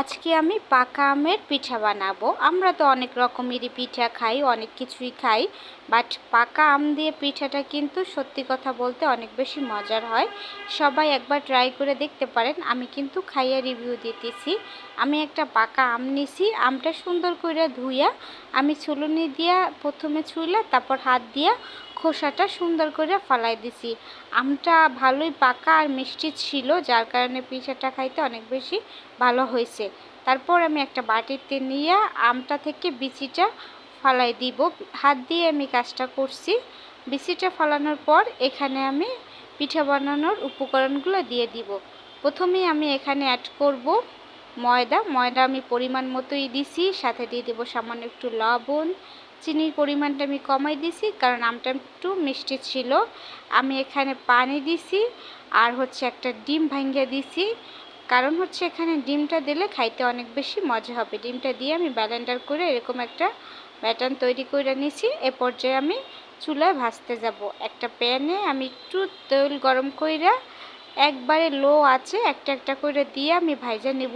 আজকে আমি পাকা আমের পিঠা বানাবো। আমরা তো অনেক রকমেরই পিঠা খাই, অনেক কিছুই খাই বাট পাকা আম দিয়ে পিঠাটা কিন্তু সত্যি কথা বলতে অনেক বেশি মজার হয়। সবাই একবার ট্রাই করে দেখতে পারেন, আমি কিন্তু খাইয়া রিভিউ দিতেছি। আমি একটা পাকা আম নিছি, আমটা সুন্দর করে ধুইয়া, আমি ছুলুনি দিয়া প্রথমে ছুইলা, তারপর হাত দিয়া খোসাটা সুন্দর করে ফালাই দিছি। আমটা ভালোই পাকা আর মিষ্টি ছিল, যার কারণে পিঠাটা খাইতে অনেক বেশি ভালো হয়েছে। তারপর আমি একটা বাটিতে নিয়ে আমটা থেকে বিচিটা ফালাই দিব। হাত দিয়ে আমি কাজটা করছি। বিচিটা ফালানোর পর এখানে আমি পিঠা বানানোর উপকরণগুলো দিয়ে দিব। প্রথমেই আমি এখানে অ্যাড করব ময়দা। ময়দা আমি পরিমাণ মতোই দিছি। সাথে দিয়ে দেবো সামান্য একটু লবণ। চিনির পরিমাণটা আমি কমাই দিছি, কারণ আমটা একটু মিষ্টি ছিল। আমি এখানে পানি দিছি আর হচ্ছে একটা ডিম ভাঙ্গিয়ে দিছি। কারণ হচ্ছে এখানে ডিমটা দিলে খাইতে অনেক বেশি মজা হবে। ডিমটা দিয়ে আমি ব্যালেন্ডার করে এরকম একটা ব্যাটান তৈরি করে নিছি। এ পর্যায়ে আমি চুলায় ভাজতে যাব। একটা প্যানে আমি একটু তেল গরম কইরা একবারে লো আছে একটা একটা করে দিয়ে আমি ভাইজা নেব।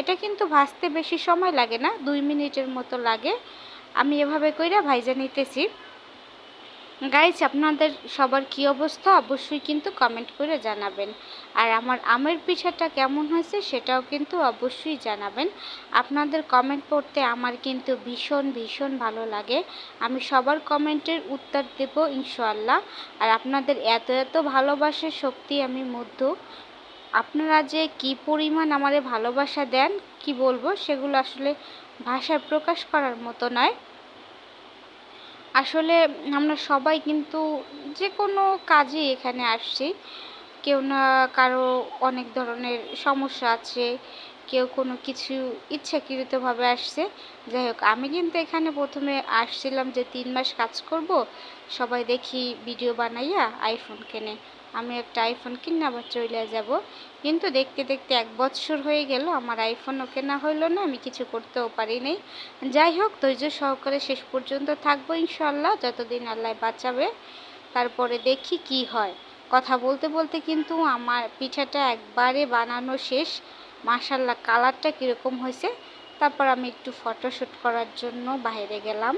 এটা কিন্তু ভাজতে বেশি সময় লাগে না, দুই মিনিটের মতো লাগে। আমি এভাবে কইরা ভাইজা নিতেছি। গাইজ আপনাদের সবার কি অবস্থা? অবশ্যই কিন্তু কমেন্ট করে জানাবেন। আর আমার আমের পিঠাটা কেমন হয়েছে সেটাও কিন্তু অবশ্যই জানাবেন। আপনাদের কমেন্ট পড়তে আমার কিন্তু ভীষণ ভীষণ ভালো লাগে। আমি সবার কমেন্টের উত্তর দেব ইনশাল্লাহ আর আপনাদের এত এত ভালোবাসার শক্তি আমি মধ্য আপনারা যে কি পরিমাণ আমারে ভালোবাসা দেন, কি বলব? সেগুলো আসলে ভাষায় প্রকাশ করার মতো নয়। আসলে আমরা সবাই কিন্তু যে কোনো কাজে এখানে আসছি। কেউ না কারও অনেক ধরনের সমস্যা আছে কেউ কোনো কিছু ইচ্ছাকৃতভাবে আসছে। যাই হোক, আমি কিন্তু এখানে প্রথমে আসছিলাম যে তিন মাস কাজ করব, সবাই দেখি ভিডিও বানাইয়া আইফোন কেনে। আমি একটা আইফোন কিনে আবার চলে যাব। কিন্তু দেখতে দেখতে এক বছর হয়ে গেল, আমার আইফোনও কেনা হইল না, আমি কিছু করতেও পারি নাই। যাই হোক, ধৈর্য সহকারে শেষ পর্যন্ত থাকব ইনশাল্লাহ যতদিন আল্লাহ বাঁচাবে, তারপরে দেখি কি হয়। কথা বলতে বলতে কিন্তু আমার পিঠাটা একবারে বানানো শেষ। মাসাল্লাহ কালারটা কীরকম হয়েছে? তারপর আমি একটু ফটোশ্যুট করার জন্য বাইরে গেলাম।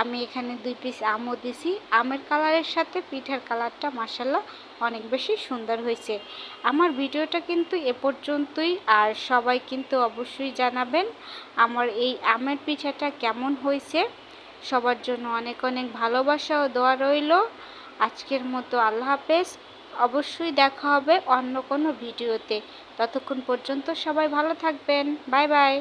আমি এখানে দুই পিস আমও দিছি। আমের কালারের সাথে পিঠার কালারটা মাসাল্লাহ অনেক বেশি সুন্দর হয়েছে। আমার ভিডিওটা কিন্তু এ পর্যন্তই, আর সবাই কিন্তু অবশ্যই জানাবেন আমার এই আমের পিঠাটা কেমন হয়েছে। সবার জন্য অনেক অনেক ভালোবাসা ও দোয়া রইল। আজকের মতো আল্লাহ হাফেজ। অবশ্যই দেখা হবে অন্য কোনো ভিডিওতে। ততক্ষণ পর্যন্ত সবাই ভালো থাকবেন। Bye bye.